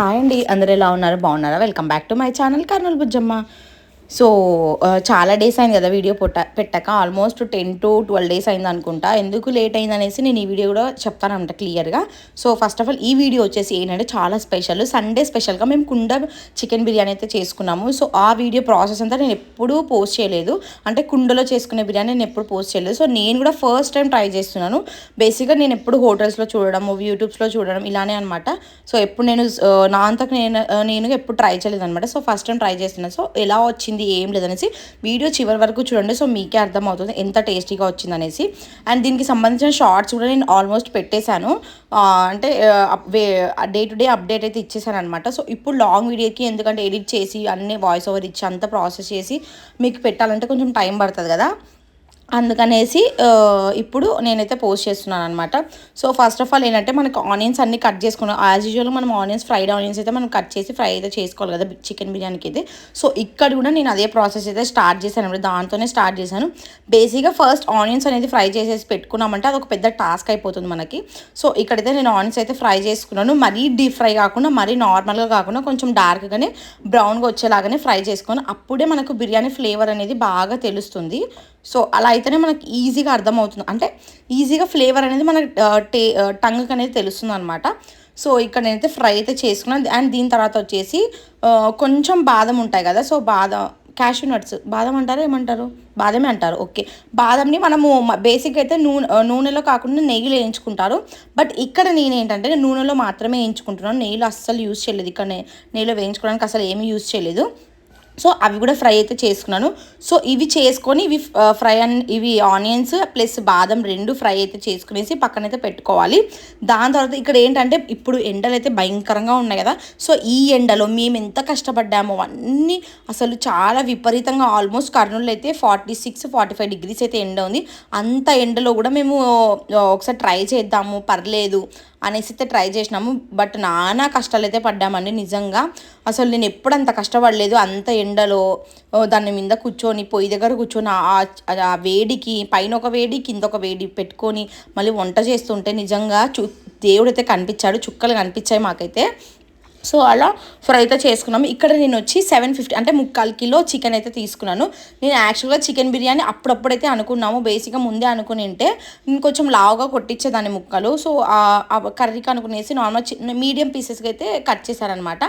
Hi అండి అందరు ఎలా ఉన్నారు? బాగున్నారా? Welcome back to my channel Kurnool Bujjamma so చాలా డేస్ అయింది కదా వీడియో పుట్ట పెట్టాక. Almost ten to twelve days అయింది అనుకుంటా. ఎందుకు లేట్ అయింది అనేసి నేను ఈ వీడియో కూడా చెప్తానంట క్లియర్గా సో ఫస్ట్ ఆఫ్ ఆల్ ఈ వీడియో వచ్చేసి ఏంటంటే చాలా స్పెషల్ సండే స్పెషల్గా మేము కుండ చికెన్ బిర్యానీ అయితే చేసుకున్నాము. సో ఆ వీడియో ప్రాసెస్ అంతా నేను ఎప్పుడూ పోస్ట్ చేయలేదు. అంటే కుండలో చేసుకునే బిర్యానీ నేను ఎప్పుడు పోస్ట్ చేయలేదు. సో నేను కూడా ఫస్ట్ టైం ట్రై చేస్తున్నాను. బేసిక్గా నేను ఎప్పుడు హోటల్స్లో చూడడం యూట్యూబ్స్లో చూడడం ఇలానే అనమాట సో ఎప్పుడు నేను నా అంతకు నేను నేను ఎప్పుడు ట్రై చేయలేదు అనమాట సో ఫస్ట్ టైం ట్రై చేస్తున్నాను సో ఎలా వచ్చింది ఏం లేదనేసి వీడియో చివరి వరకు చూడండి. సో మీకే అర్థమవుతుంది ఎంత టేస్టీగా వచ్చింది అనేసి అండ్ దీనికి సంబంధించిన షార్ట్స్ కూడా నేను ఆల్మోస్ట్ పెట్టేశాను. ఆ, అంటే డే టు డే అప్డేట్ అయితే ఇచ్చేసాను అనమాట సో ఇప్పుడు లాంగ్ వీడియోకి ఎందుకంటే ఎడిట్ చేసి అన్ని వాయిస్ ఓవర్ ఇచ్చి అంత ప్రాసెస్ చేసి మీకు పెట్టాలంటే కొంచెం టైం పడుతుంది కదా. అందుకనేసి ఇప్పుడు నేనైతే పోస్ట్ చేస్తున్నాను అనమాట సో ఫస్ట్ ఆఫ్ ఆల్ ఏంటంటే మనకు ఆనియన్స్ అన్ని కట్ చేసుకున్నాం యాజ్ యూజువల్ మనం ఆనియన్స్ ఫ్రైడ్ ఆనియన్స్ అయితే మనం కట్ చేసి ఫ్రై అయితే చేసుకోవాలి కదా చికెన్ బిర్యానీకి అయితే. సో ఇక్కడ కూడా నేను అదే ప్రాసెస్ అయితే స్టార్ట్ చేశాను. అనమాట దాంతోనే స్టార్ట్ చేశాను. బేసిక్గా ఫస్ట్ ఆనియన్స్ అనేది ఫ్రై చేసేసి పెట్టుకున్నామంటే అది ఒక పెద్ద టాస్క్ అయిపోతుంది మనకి. సో ఇక్కడైతే నేను ఆనియన్స్ అయితే ఫ్రై చేసుకున్నాను. మరీ డీప్ ఫ్రై కాకుండా మరీ నార్మల్గా కాకుండా కొంచెం డార్క్గానే బ్రౌన్గా వచ్చేలాగానే ఫ్రై చేసుకొని అప్పుడే మనకు బిర్యానీ ఫ్లేవర్ అనేది బాగా తెలుస్తుంది. సో అలా అయితేనే మనకి ఈజీగా అర్థమవుతుంది. అంటే ఈజీగా ఫ్లేవర్ అనేది మనకి టే టంగ్కి అనేది తెలుస్తుంది అనమాట సో ఇక్కడ నేనైతే ఫ్రై అయితే చేసుకున్నాను. అండ్ దీని తర్వాత వచ్చేసి కొంచెం బాదం ఉంటాయి కదా సో బాదం క్యాషూ నట్స్. బాదం అంటారు ఏమంటారు? బాదమే అంటారు ఓకే. బాదంని మనము బేసిక్ అయితే నూనె నూనెలో కాకుండా నెయ్యిలో వేయించుకుంటారు. బట్ ఇక్కడ నేను ఏంటంటే నూనెలో మాత్రమే వేయించుకుంటున్నాను. నెయ్యిలో అస్సలు యూజ్ చేయలేదు. ఇక్కడ నెయ్యిలో వేయించుకోవడానికి అసలు ఏమీ యూజ్ చేయలేదు. సో అవి కూడా ఫ్రై అయితే చేసుకున్నాను. సో ఇవి చేసుకొని ఇవి ఫ్రై అన్ ఇవి ఆనియన్స్ ప్లస్ బాదం రెండు ఫ్రై అయితే చేసుకునేసి పక్కనైతే పెట్టుకోవాలి. దాని తర్వాత ఇక్కడ ఏంటంటే ఇప్పుడు ఎండలు అయితే భయంకరంగా ఉన్నాయి కదా. సో ఈ ఎండలో మేము ఎంత కష్టపడ్డామో అన్నీ అసలు చాలా విపరీతంగా ఆల్మోస్ట్ కర్నూలు అయితే forty six forty five degrees అయితే ఎండ ఉంది. అంత ఎండలో కూడా మేము ఒకసారి ట్రై చేద్దాము పర్లేదు. అనేసి అయితే ట్రై చేసినాము. బట్ నానా కష్టాలు అయితే పడ్డామండి. నిజంగా అసలు నేను ఎప్పుడు అంత కష్టపడలేదు. అంత ఎండలో ఓ, దాని మీద కూర్చొని పొయ్యి దగ్గర కూర్చొని ఆ- ఆ వేడికి పైన ఒక వేడి కింద ఒక వేడి పెట్టుకొని మళ్ళీ వంట చేస్తుంటే నిజంగా చు దేవుడైతే కనిపించాడు. చుక్కలు కనిపించాయి మాకైతే. సో అలా ఫ్రై అయితే చేసుకున్నాము. ఇక్కడ నేను వచ్చి సెవెన్ ఫిఫ్టీ అంటే ముక్కాలు కిలో చికెన్ అయితే తీసుకున్నాను. నేను యాక్చువల్గా చికెన్ బిర్యానీ అప్పుడప్పుడైతే అనుకున్నాము. బేసిక్గా ముందే అనుకుని ఉంటే ఇంకొంచెం లావుగా కొట్టించేదాన్ని ముక్కలు. సో కర్రీకి అనుకునేసి నార్మల్ మీడియం పీసెస్కి అయితే కట్ చేశారనమాట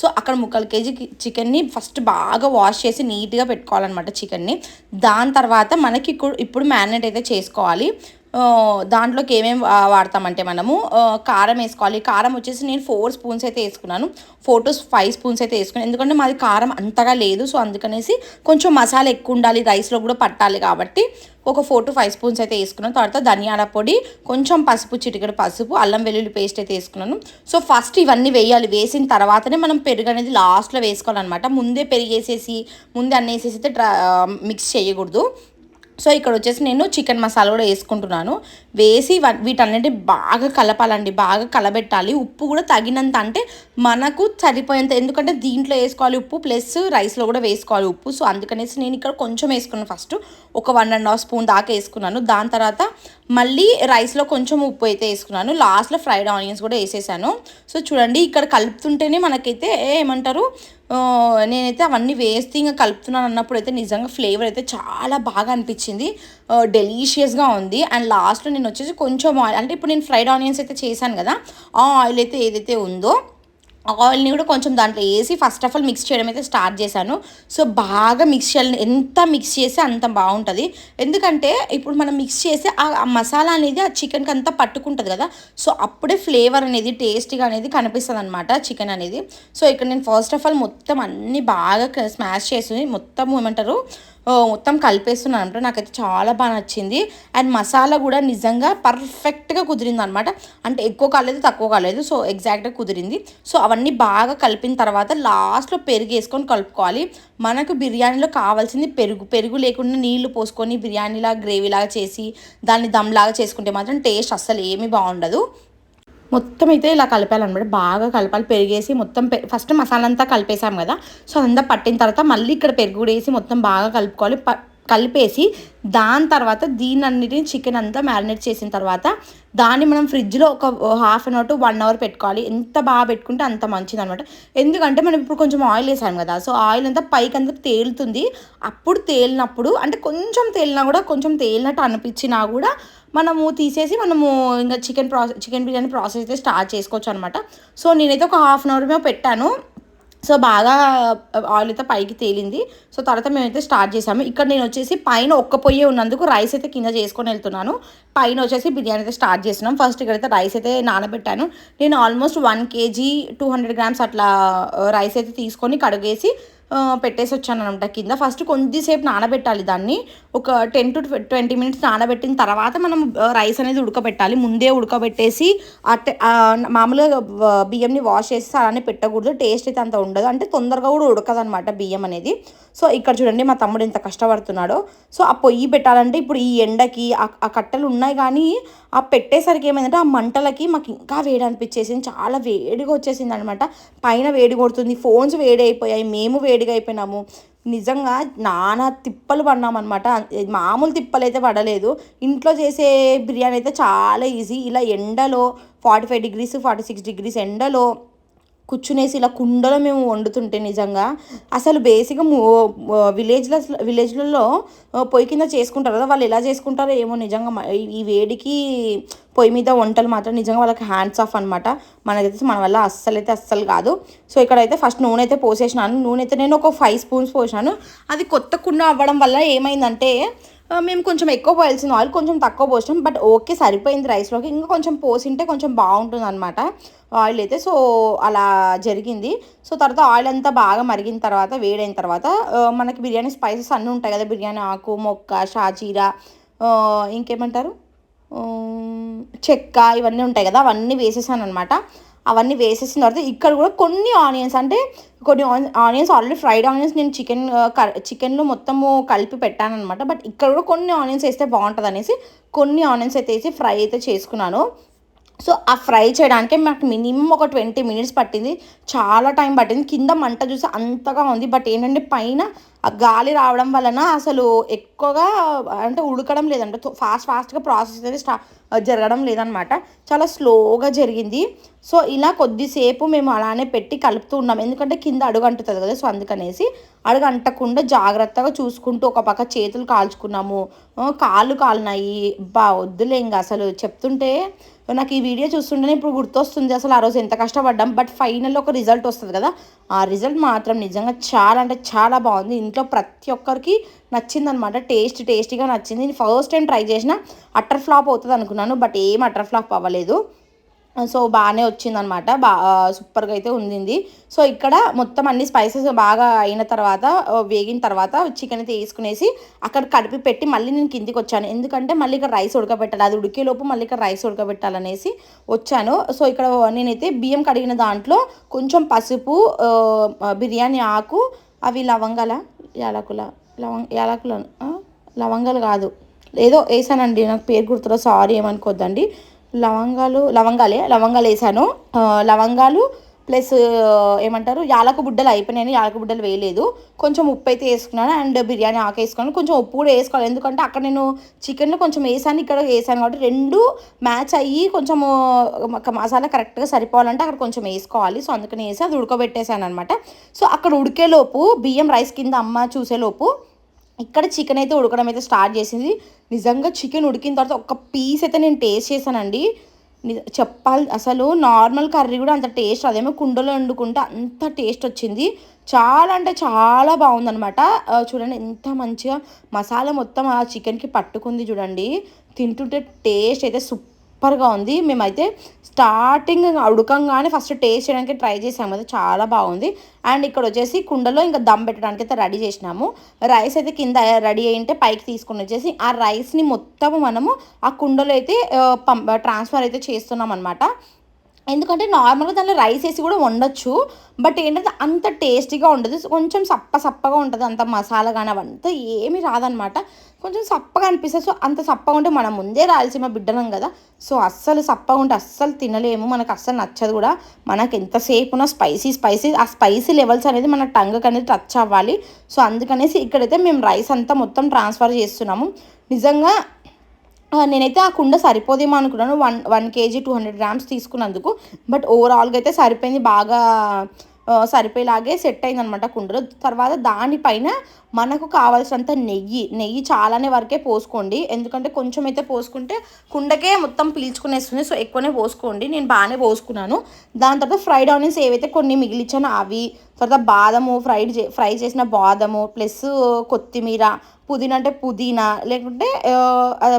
సో అక్కడ ముక్కలు కేజీ చికెన్ని ఫస్ట్ బాగా వాష్ చేసి నీట్గా పెట్టుకోవాలన్నమాట చికెన్ని. దాని తర్వాత మనకి ఇప్పుడు ఇప్పుడు మ్యారినేట్ అయితే చేసుకోవాలి. దాంట్లోకి ఏమేమి వాడతామంటే మనము కారం వేసుకోవాలి. కారం వచ్చేసి నేను ఫోర్ స్పూన్స్ అయితే వేసుకున్నాను. ఫోర్ టు ఫైవ్ స్పూన్స్ అయితే వేసుకున్నాను. ఎందుకంటే మాది కారం అంతగా లేదు. సో అందుకనేసి కొంచెం మసాలా ఎక్కువ ఉండాలి. రైస్లో కూడా పట్టాలి కాబట్టి ఒక ఫోర్ టు ఫైవ్ స్పూన్స్ అయితే వేసుకున్నాను. తర్వాత ధనియాల పొడి కొంచెం పసుపు చిటికెడు పసుపు అల్లం వెల్లుల్లి పేస్ట్ అయితే వేసుకున్నాను. సో ఫస్ట్ ఇవన్నీ వేయాలి. వేసిన తర్వాతనే మనం పెరుగు అనేది లాస్ట్లో వేసుకోవాలన్నమాట. ముందే పెరిగేసేసి ముందే అన్నీ వేసేసి అయితే మిక్స్ చేయకూడదు. సో ఇక్కడ వచ్చేసి నేను చికెన్ మసాలా కూడా వేసుకుంటున్నాను. వేసి వీటన్నిటి బాగా కలపాలండి. బాగా కలబెట్టాలి. ఉప్పు కూడా తగినంత అంటే మనకు సరిపోయేంత ఎందుకంటే దీంట్లో వేసుకోవాలి ఉప్పు ప్లస్ రైస్లో కూడా వేసుకోవాలి ఉప్పు. సో అందుకనేసి నేను ఇక్కడ కొంచెం వేసుకున్నాను ఫస్ట్. ఒక వన్ అండ్ హాఫ్ స్పూన్ దాకా వేసుకున్నాను. దాని తర్వాత మళ్ళీ రైస్లో కొంచెం ఉప్పు అయితే వేసుకున్నాను. లాస్ట్లో ఫ్రైడ్ ఆనియన్స్ కూడా వేసేసాను. సో చూడండి ఇక్కడ కలుపుతుంటేనే మనకైతే ఏమంటారు? నేనైతే అవన్నీ వేస్తే ఇంకా కలుపుతున్నాను అన్నప్పుడు అయితే నిజంగా ఫ్లేవర్ అయితే చాలా బాగా అనిపించింది. డెలీషియస్గా ఉంది. అండ్ లాస్ట్లో నేను వచ్చేసి కొంచెం ఆయిల్ అంటే ఇప్పుడు నేను ఫ్రైడ్ ఆనియన్స్ అయితే చేశాను కదా ఆ ఆయిల్ అయితే ఏదైతే ఉందో ఆయిల్ని కూడా కొంచెం దాంట్లో వేసి ఫస్ట్ ఆఫ్ ఆల్ మిక్స్ చేయడం అయితే స్టార్ట్ చేశాను. సో బాగా మిక్స్ చేయాలి ఎంత మిక్స్ చేస్తే అంత బాగుంటుంది. ఎందుకంటే ఇప్పుడు మనం మిక్స్ చేస్తే ఆ మసాలా అనేది ఆ చికెన్కి అంతా పట్టుకుంటుంది కదా. సో అప్పుడే ఫ్లేవర్ అనేది టేస్టీగా అనేది కనిపిస్తుంది అనమాట చికెన్ అనేది. సో ఇక్కడ నేను ఫస్ట్ ఆఫ్ ఆల్ మొత్తం అన్నీ బాగా స్మాష్ చేసి మొత్తం ఏమంటారు మొత్తం కలిపేస్తున్నాను అనమాట నాకైతే చాలా బాగా నచ్చింది. అండ్ మసాలా కూడా నిజంగా పర్ఫెక్ట్గా కుదిరింది అనమాట అంటే ఎక్కువ కాలేదు తక్కువ కాలేదు. సో ఎగ్జాక్ట్గా కుదిరింది. సో అవన్నీ బాగా కలిపిన తర్వాత లాస్ట్లో పెరుగు వేసుకొని కలుపుకోవాలి. మనకు బిర్యానీలో కావాల్సింది పెరుగు. పెరుగు లేకుండా నీళ్ళు పోసుకొని బిర్యానీలా గ్రేవీలాగా చేసి దాన్ని దమ్లాగా చేసుకుంటే మాత్రం టేస్ట్ అస్సలు ఏమీ బాగుండదు. మొత్తం అయితే ఇలా కలపాలన్నమాట. బాగా కలపాలి. పెరిగేసి మొత్తం పె- ఫస్ట్ మసాలా అంతా కలిపేసాం కదా. సో అదంతా పట్టిన తర్వాత మళ్ళీ ఇక్కడ పెరుగు కూడా వేసి మొత్తం బాగా కలుపుకోవాలి. ప- కలిపేసి దాని తర్వాత దీని అన్నిటిని చికెన్ అంతా మ్యారినేట్ చేసిన తర్వాత దాన్ని మనం ఫ్రిడ్జ్లో ఒక half an hour to one hour పెట్టుకోవాలి. ఎంత బాగా పెట్టుకుంటే అంత మంచిది అనమాట ఎందుకంటే మనం ఇప్పుడు కొంచెం ఆయిల్ వేసాం కదా సో ఆయిల్ అంతా పైకి అంతా తేలుతుంది. అప్పుడు తేలినప్పుడు అంటే కొంచెం తేలినా కూడా కొంచెం తేలినట్టు అనిపించినా కూడా మనము తీసేసి మనము ఇంకా chicken process chicken biryani process అయితే స్టార్ట్ చేసుకోవచ్చు అనమాట సో నేనైతే ఒక హాఫ్ అన్ అవర్ మేము పెట్టాను. సో బాగా ఆయిల్ అయితే పైకి తేలింది. సో తర్వాత మేమైతే స్టార్ట్ చేసాము. ఇక్కడ నేను వచ్చేసి పైన ఒక్క పొయ్యి ఉన్నందుకు రైస్ అయితే కింద చేసుకొని వెళ్తున్నాను. పైన వచ్చేసి బిర్యానీ అయితే స్టార్ట్ చేసినాం ఫస్ట్ ఇక్కడైతే రైస్ అయితే నానబెట్టాను. నేను almost one kg two hundred grams అట్లా రైస్ అయితే తీసుకొని కడుగేసి పెట్టేసి వచ్చాను అనమాట కింద. ఫస్ట్ కొద్దిసేపు నానబెట్టాలి దాన్ని. ఒక టెన్ టు ట్వంటీ మినిట్స్ నానబెట్టిన తర్వాత మనం రైస్ అనేది ఉడకబెట్టాలి. ముందే ఉడకబెట్టేసి అట్టే మామూలుగా బియ్యంని వాష్ చేసి అలానే పెట్టకూడదు. టేస్ట్ అయితే అంత ఉండదు. అంటే తొందరగా కూడా ఉడకదు అనమాట బియ్యం అనేది. సో ఇక్కడ చూడండి మా తమ్ముడు ఎంత కష్టపడుతున్నాడో. సో ఆ పొయ్యి పెట్టాలంటే ఇప్పుడు ఈ ఎండకి ఆ కట్టెలు ఉన్నాయి కానీ ఆ పెట్టేసరికి ఏమైందంటే ఆ మంటలకి మాకు ఇంకా వేడి అనిపించేసింది. చాలా వేడిగా వచ్చేసింది అనమాట పైన వేడి కొడుతుంది. ఫోన్స్ వేడి అయిపోయాయి మేము వేడి వేడిగా అయిపోయినాము. నిజంగా నానా తిప్పలు పడినామన్నమాట. మామూలు తిప్పలు అయితే పడలేదు. ఇంట్లో చేసే బిర్యానీ అయితే చాలా ఈజీ ఇలా ఎండలో forty five degrees forty six degrees ఎండలో కూర్చునేసి ఇలా కుండలో మేము వండుతుంటే నిజంగా అసలు బేసిక్గా విలేజ్లో విలేజ్లలో పొయ్యి కింద చేసుకుంటారు కదా వాళ్ళు ఎలా చేసుకుంటారో ఏమో నిజంగా ఈ- వేడికి పొయ్యి మీద వంటలు మాత్రం నిజంగా వాళ్ళకి హ్యాండ్స్ ఆఫ్ అనమాట మనకైతే మన వల్ల అస్సలు అయితే అస్సలు కాదు. సో ఇక్కడైతే ఫస్ట్ నూనె అయితే పోసేసినాను. నూనె అయితే నేను ఒక ఫైవ్ స్పూన్స్ పోసాను అది కొత్త కుండ అవ్వడం వల్ల ఏమైందంటే మేము కొంచెం ఎక్కువ పోయాల్సిన ఆయిల్ కొంచెం తక్కువ పోసాం బట్ ఓకే సరిపోయింది రైస్లోకి ఇంకా కొంచెం పోసింటే కొంచెం బాగుంటుంది అనమాట ఆయిల్ అయితే. సో అలా జరిగింది. సో తర్వాత ఆయిల్ అంతా బాగా మరిగిన తర్వాత వేడైన తర్వాత మనకి బిర్యానీ స్పైసెస్ అన్నీ ఉంటాయి కదా. బిర్యానీ ఆకు మొక్క షాజీరా ఇంకేమంటారు? చెక్క ఇవన్నీ ఉంటాయి కదా. అవన్నీ వేసేసాను అనమాట అవన్నీ వేసేసిన తర్వాత ఇక్కడ కూడా కొన్ని ఆనియన్స్ అంటే కొన్ని ఆనియన్స్ ఆల్రెడీ ఫ్రైడ్ ఆనియన్స్ నేను చికెన్ చికెన్లో మొత్తము కలిపి పెట్టాను అనమాట బట్ ఇక్కడ కూడా కొన్ని ఆనియన్స్ వేస్తే బాగుంటుంది అనేసి కొన్ని ఆనియన్స్ అయితే వేసి ఫ్రై అయితే చేసుకున్నాను. సో ఆ ఫ్రై చేయడానికి మాకు మినిమం ఒక ట్వంటీ మినిట్స్ పట్టింది. చాలా టైం పట్టింది. కింద మంట చూసి అంతగా ఉంది. బట్ ఏంటంటే పైన ఆ గాలి రావడం వలన అసలు ఎక్కువగా అంటే ఉడకడం లేదంటే. ఫాస్ట్ ఫాస్ట్గా ప్రాసెస్ అనేది స్టా జరగడం లేదనమాట. చాలా స్లోగా జరిగింది. సో ఇలా కొద్దిసేపు మేము అలానే పెట్టి కలుపుతూ ఉన్నాం. ఎందుకంటే కింద అడుగు అంటుతుంది కదా సో అందుకనేసి అడుగు అంటకుండా జాగ్రత్తగా చూసుకుంటూ ఒక పక్క చేతులు కాల్చుకున్నాము. కాళ్ళు కాలినాయి. బా వద్దులే ఇంకా అసలు చెప్తుంటే నాకు ఈ వీడియో చూస్తుంటేనే ఇప్పుడు గుర్తొస్తుంది. అసలు ఆ రోజు ఎంత కష్టపడ్డాం. బట్ ఫైనల్ ఒక రిజల్ట్ వస్తుంది కదా. ఆ రిజల్ట్ మాత్రం నిజంగా చాలా అంటే చాలా బాగుంది. ఇంట్లో ప్రతి ఒక్కరికి నచ్చిందనమాట టేస్ట్ టేస్టీగా నచ్చింది. నేను ఫస్ట్ టైం ట్రై చేసిన అటర్ ఫ్లాప్ అవుతుంది అనుకున్నాను బట్ ఏం అటర్ ఫ్లాప్ అవ్వలేదు. సో బాగానే వచ్చిందనమాట బా సూపర్గా అయితే ఉండింది. సో ఇక్కడ మొత్తం అన్ని స్పైసెస్ బాగా అయిన తర్వాత వేగిన తర్వాత చికెన్ అయితే వేసుకునేసి అక్కడ కడిపి పెట్టి మళ్ళీ నేను కిందికి వచ్చాను. ఎందుకంటే మళ్ళీ ఇక్కడ రైస్ ఉడకబెట్టాలి. అది ఉడికేలోపు మళ్ళీ ఇక్కడ రైస్ ఉడకబెట్టాలనేసి వచ్చాను. సో ఇక్కడ నేనైతే బియ్యం కడిగిన దాంట్లో కొంచెం పసుపు బిర్యానీ ఆకు అవి లవంగాల? యాలకుల లవంగ యాలకుల లవంగాలు కాదు. ఏదో వేసానండి నాకు పేరు గుర్తురా సారీ ఏమనుకోద్దండి. లవంగాలు లవంగాలే లవంగాలు వేసాను. లవంగాలు ప్లస్ ఏమంటారు యాలకు బుడ్డలు అయిపోయినాయి యాలకు బుడ్డలు వేయలేదు. కొంచెం ఉప్పు అయితే వేసుకున్నాను. అండ్ బిర్యానీ ఆకు వేసుకున్నాను. కొంచెం ఉప్పు కూడా వేసుకోవాలి. ఎందుకంటే అక్కడ నేను చికెన్ కొంచెం వేసాను ఇక్కడ వేసాను కాబట్టి రెండు మ్యాచ్ అయ్యి కొంచెం మసాలా కరెక్ట్గా సరిపోవాలంటే అక్కడ కొంచెం వేసుకోవాలి. సో అందుకని వేసి అది ఉడకబెట్టేసాను అనమాట సో అక్కడ ఉడికేలోపు బియ్యం రైస్ కింద అమ్మ చూసేలోపు ఇక్కడ చికెన్ అయితే ఉడకడం అయితే స్టార్ట్ చేసింది. నిజంగా చికెన్ ఉడికిన తర్వాత ఒక పీస్ అయితే నేను టేస్ట్ చేశానండి. చెప్పాలి అసలు నార్మల్ కర్రీ కూడా అంత టేస్ట్ అదేమో కుండలో వండుకుంటే అంత టేస్ట్ వచ్చింది. చాలా అంటే చాలా బాగుందనమాట చూడండి ఎంత మంచిగా మసాలా మొత్తం ఆ చికెన్కి పట్టుకుంది చూడండి. తింటుంటే టేస్ట్ అయితే సూపర్ సూపర్గా ఉంది. మేమైతే స్టార్టింగ్ ఉడకంగానే ఫస్ట్ టేస్ట్ చేయడానికి ట్రై చేసాము. కదా చాలా బాగుంది. అండ్ ఇక్కడ వచ్చేసి కుండలో ఇంకా దమ్ పెట్టడానికి అయితే రెడీ చేసినాము. రైస్ అయితే కింద రెడీ అయ్యింటే పైకి తీసుకొని వచ్చేసి ఆ రైస్ని మొత్తం మనము ఆ కుండలో అయితే ట్రాన్స్ఫర్ అయితే చేస్తున్నాం అనమాట ఎందుకంటే నార్మల్గా దాంట్లో రైస్ వేసి కూడా వండొచ్చు బట్ ఏంటంటే అంత టేస్టీగా ఉండదు. కొంచెం సప్ప సప్పగా ఉంటుంది అంత మసాలా కానీ అవంతా ఏమీ రాదనమాట కొంచెం సప్పగా అనిపిస్తుంది. సో అంత సప్పగా ఉంటే మనం ముందే రాయలసీమ బిడ్డనం కదా. సో అస్సలు సప్పగా ఉంటే అస్సలు తినలేము. మనకు అస్సలు నచ్చదు కూడా. మనకు ఎంతసేపు ఉన్న స్పైసీ స్పైసీ ఆ స్పైసీ లెవెల్స్ అనేది మన టంగ్కి అనేది టచ్ అవ్వాలి. సో అందుకనేసి ఇక్కడైతే మేము రైస్ అంతా మొత్తం ట్రాన్స్ఫర్ చేస్తున్నాము. నిజంగా నేనైతే ఆ కుండ సరిపోదేమో అనుకున్నాను. One one kg two hundred grams తీసుకున్నందుకు. బట్ ఓవరాల్గా అయితే సరిపోయింది. బాగా సరిపోయేలాగే సెట్ అయింది అనమాట కుండలో. తర్వాత దానిపైన మనకు కావాల్సినంత నెయ్యి నెయ్యి చాలానే వరకే పోసుకోండి. ఎందుకంటే కొంచెం అయితే పోసుకుంటే కుండకే మొత్తం పీల్చుకునేస్తుంది. సో ఎక్కువనే పోసుకోండి. నేను బాగానే పోసుకున్నాను. దాని తర్వాత ఫ్రైడ్ ఆనియన్స్ ఏవైతే కొన్ని మిగిలిచ్చానో అవి తర్వాత బాదము ఫ్రైడ్ చే ఫ్రై చేసిన బాదము ప్లస్ కొత్తిమీర పుదీనా అంటే పుదీనా లేకుంటే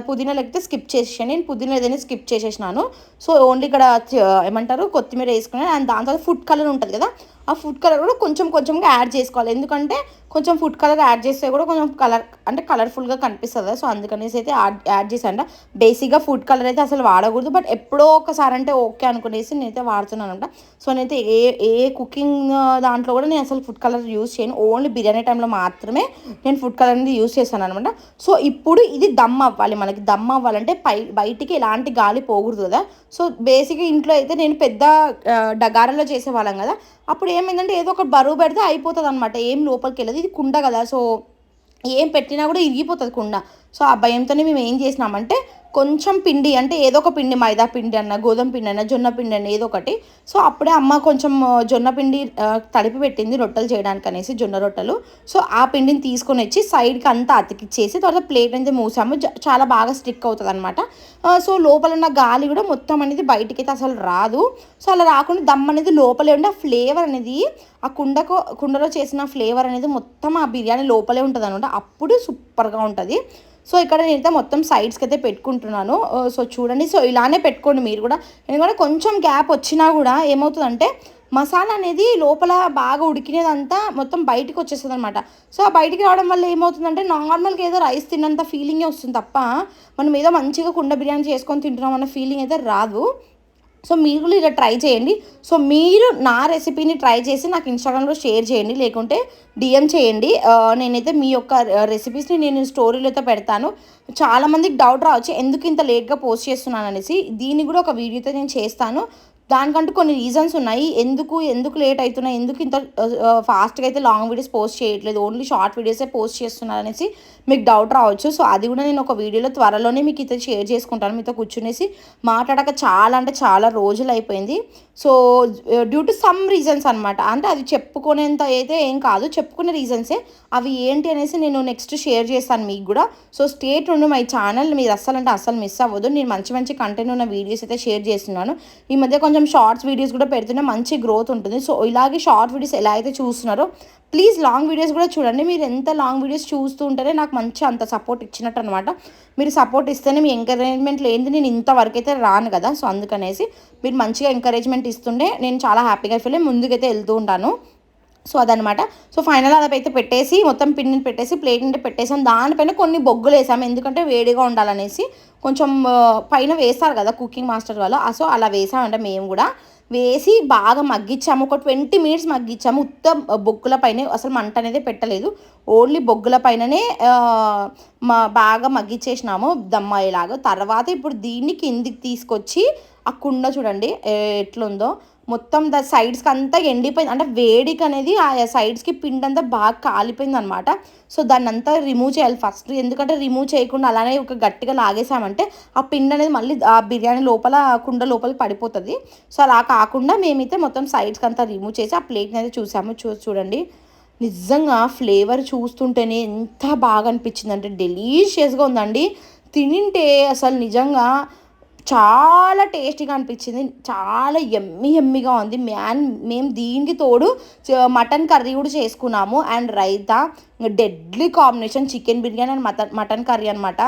పుదీనా లేకపోతే స్కిప్ చేసేసాను నేను పుదీనా ఏదైనా స్కిప్ చేసేసినాను. సో ఓన్లీ ఇక్కడ ఏమంటారు కొత్తిమీర వేసుకున్నాను. అండ్ దాని తర్వాత ఫుడ్ కలర్ ఉంటుంది కదా ఆ ఫుడ్ కలర్ కూడా కొంచెం కొంచెంగా యాడ్ చేసుకోవాలి. ఎందుకంటే కొంచెం ఫుడ్ కలర్ యాడ్ చేస్తే కూడా కొంచెం కలర్ అంటే కలర్ఫుల్గా కనిపిస్తుంది. సో అందుకనేసి అయితే యాడ్ యాడ్ చేశాను. బేసిక్గా ఫుడ్ కలర్ అయితే అసలు వాడకూడదు. బట్ ఎప్పుడో ఒకసారి అంటే ఓకే అనుకునేసి నేనైతే వాడుతున్నాను అనమాట సో నేనైతే ఏ ఏ కుకింగ్ దాంట్లో కూడా నేను అసలు ఫుడ్ కలర్ యూస్ చేయను. ఓన్లీ బిర్యానీ టైంలో మాత్రమే నేను ఫుడ్ కలర్ అనేది యూస్ చేశాను అనమాట సో ఇప్పుడు ఇది దమ్ అవ్వాలి. మనకి దమ్ అవ్వాలంటే పై బయటికి ఎలాంటి గాలి పోకూడదు కదా. సో బేసిక్గా ఇంట్లో అయితే నేను పెద్ద డగారలో చేసేవాళ్ళం కదా. అప్పుడు ఏమైందంటే ఏదో ఒకటి బరువు పెడితే అయిపోతుంది అనమాట ఏం లోపలికి వెళ్ళదు. ఇది కుండ కదా. సో ఏం పెట్టినా కూడా ఇరిగిపోతుంది కుండ. సో ఆ భయంతోనే మేము ఏం చేసినామంటే కొంచెం పిండి అంటే ఏదో ఒక పిండి మైదా పిండి అన్న గోధుమ పిండి అన్న జొన్న పిండి అన్న ఏదో ఒకటి. సో అప్పుడే అమ్మ కొంచెం జొన్న పిండి తడిపి పెట్టింది రొట్టెలు చేయడానికి అనేసి జొన్న రొట్టెలు. సో ఆ పిండిని తీసుకొని వచ్చి సైడ్కి అంతా అతికిచ్చేసి తర్వాత ప్లేట్ అనేది మూసాము. చాలా బాగా స్టిక్ అవుతుంది అనమాట సో లోపల ఉన్న గాలి కూడా మొత్తం అనేది బయటికి అయితే అసలు రాదు. సో అలా రాకుండా దమ్ అనేది లోపలే ఉండి ఆ ఫ్లేవర్ అనేది ఆ కుండకు కుండలో చేసిన ఫ్లేవర్ అనేది మొత్తం ఆ బిర్యానీ లోపలే ఉంటుంది అనమాట అప్పుడు సూపర్గా ఉంటుంది. సో ఇక్కడ నేనైతే మొత్తం సైడ్స్కి అయితే పెట్టుకుంటున్నాను. Uh, సో చూడండి. సో ఇలానే పెట్టుకోండి మీరు కూడా. ఎందుకంటే కొంచెం గ్యాప్ వచ్చినా కూడా ఏమవుతుందంటే మసాలా అనేది లోపల బాగా ఉడికినదంతా మొత్తం బయటికి వచ్చేస్తుంది అనమాట సో ఆ బయటికి రావడం వల్ల ఏమవుతుందంటే నార్మల్గా ఏదో రైస్ తిన్నంత ఫీలింగే వస్తుంది తప్ప మనం ఏదో మంచిగా కుండ బిర్యానీ చేసుకొని తింటున్నాం అన్న ఫీలింగ్ అయితే రాదు. సో మీరు కూడా ఇలా ట్రై చేయండి. సో మీరు నా రెసిపీని ట్రై చేసి నాకు ఇన్స్టాగ్రామ్లో షేర్ చేయండి. లేకుంటే డిఎం చేయండి. నేనైతే మీ యొక్క రెసిపీస్ని నేను స్టోరీలో అయితే పెడతాను. చాలామందికి డౌట్ రావచ్చు ఎందుకు ఇంత లేట్గా పోస్ట్ చేస్తున్నాను అనేసి దీన్ని కూడా ఒక వీడియోతో నేను చేస్తాను. దానికంటూ కొన్ని రీజన్స్ ఉన్నాయి. ఎందుకు ఎందుకు లేట్ అవుతున్నాయి? ఎందుకు ఇంత ఫాస్ట్గా అయితే లాంగ్ వీడియోస్ పోస్ట్ చేయట్లేదు? ఓన్లీ షార్ట్ వీడియోసే పోస్ట్ చేస్తున్నారు అనేసి మీకు డౌట్ రావచ్చు. సో అది కూడా నేను ఒక వీడియోలో త్వరలోనే మీకు ఇతర షేర్ చేసుకుంటాను. మీతో కూర్చునేసి మాట్లాడక చాలా అంటే చాలా రోజులు అయిపోయింది. So due to some reasons అనమాట అంటే అది చెప్పుకునేంత అయితే ఏం కాదు. చెప్పుకునే రీజన్సే అవి ఏంటి అనేసి నేను నెక్స్ట్ షేర్ చేస్తాను మీకు కూడా. సో స్టేట్ ఉండి మై ఛానల్ మీరు అస్సలు అంటే అస్సలు మిస్ అవ్వదు నేను మంచి మంచి కంటెంట్ ఉన్న వీడియోస్ అయితే షేర్ చేస్తున్నాను. ఈ మధ్య కొంచెం షార్ట్స్ వీడియోస్ కూడా పెడుతున్నా మంచి గ్రోత్ ఉంటుంది. సో ఇలాగే షార్ట్ వీడియోస్ ఎలా అయితే చూస్తున్నారో ప్లీజ్ లాంగ్ వీడియోస్ కూడా చూడండి. మీరు ఎంత లాంగ్ వీడియోస్ చూస్తూ ఉంటేనే నాకు మంచి అంత సపోర్ట్ ఇచ్చినట్టు అనమాట మీరు సపోర్ట్ ఇస్తేనే మీ ఎంకరేజ్మెంట్ లేనిది నేను ఇంతవరకు అయితే రాను కదా. సో అందుకనేసి మీరు మంచిగా ఎంకరేజ్మెంట్ ఇస్తుంటే నేను చాలా హ్యాపీగా ఫీల్ అయ్యి ముందుకైతే వెళ్తూ ఉంటాను. సో అదనమాట. సో ఫైనల్ అదైతే పెట్టేసి మొత్తం పిండిని పెట్టేసి ప్లేట్ నిండా పెట్టేసాం. దానిపైన కొన్ని బొగ్గులు వేసాము ఎందుకంటే వేడిగా ఉండాలనేసి కొంచెం పైన వేస్తారు కదా కుకింగ్ మాస్టర్ వాళ్ళు. సో అలా వేసామంటే మేము కూడా. వేసి బాగా మగ్గించాము ఒక ట్వంటీ మినిట్స్ మగ్గించాము ఉత్త బొగ్గుల పైనే అసలు మంట అనేది పెట్టలేదు. ఓన్లీ బొగ్గుల పైననే మా బాగా మగ్గించేసినాము దమ్మాయిలాగా. తర్వాత ఇప్పుడు దీన్ని కిందికి తీసుకొచ్చి ఆ కుండ చూడండి ఎట్లుందో. మొత్తం ద సైడ్స్కి అంతా ఎండిపోయింది. అంటే వేడికి అనేది ఆ సైడ్స్కి పిండి అంతా బాగా కాలిపోయింది అనమాట సో దాన్ని అంతా రిమూవ్ చేయాలి ఫస్ట్ ఎందుకంటే రిమూవ్ చేయకుండా అలానే ఒక గట్టిగా లాగేసామంటే ఆ పిండి అనేది మళ్ళీ ఆ బిర్యానీ లోపల కుండ లోపల పడిపోతుంది. సో అలా కాకుండా మేమైతే మొత్తం సైడ్స్కి అంతా రిమూవ్ చేసి ఆ ప్లేట్ని అయితే చూసాము. చూ చూడండి. నిజంగా ఫ్లేవర్ చూస్తుంటేనే ఎంత బాగా అనిపించింది అంటే డెలీషియస్గా ఉందండి. తినింటే అసలు నిజంగా చాలా టేస్టీగా అనిపించింది. చాలా ఎమ్మి ఎమ్మిగా ఉంది. మ్యాన్ మేము దీనికి తోడు మటన్ కర్రీ కూడా చేసుకున్నాము. And raita deadly combination chicken biryani and mutton mutton curry అనమాట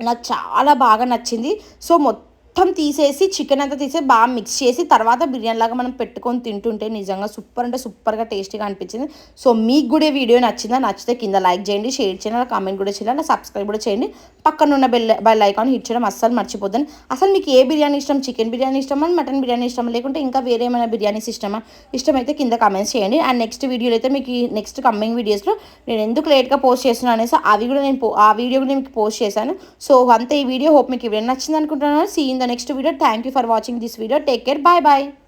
నాకు చాలా బాగా నచ్చింది. సో మొత్తం మొత్తం తీసేసి చికెన్ అంతా తీసి బాగా మిక్స్ చేసి తర్వాత బిర్యానీ లాగా మనం పెట్టుకొని తింటుంటే నిజంగా సూపర్ అంటే సూపర్గా టేస్టీగా అనిపించింది. సో మీకు కూడా వీడియో నచ్చిందా? నచ్చితే కింద లైక్ చేయండి షేర్ చేయండి కామెంట్ కూడా చేయాలి సబ్స్క్రైబ్ కూడా చేయండి. పక్కన ఉన్న బెల్ బెల్ ఐకాన్ హిట్ చేయడం అస్సలు మర్చిపోద్దని అసలు మీకు ఏ బిర్యానీ ఇష్టం? చికెన్ బిర్యానీ ఇష్టమా? మటన్ బిర్యానీ ఇష్టమా? లేకుంటే ఇంకా వేరే ఏమైనా బిర్యానీస్ ఇష్టమా? ఇష్టమైతే కింద కామెంట్స్ చేయండి. అండ్ నెక్స్ట్ వీడియోలో అయితే మీకు నెక్స్ట్ కమింగ్ వీడియోస్లో నేను ఎందుకు లేట్గా పోస్ట్ చేస్తున్నాను అనేసి అవి కూడా నేను పో- ఆ వీడియో కూడా నేను మీకు పోస్ట్ చేశాను. సో అంతే ఈ వీడియో హోప్ మీకు ఇవి నచ్చింది అనుకుంటున్నాను. See next video. Thank you for watching this video. Take care. Bye bye.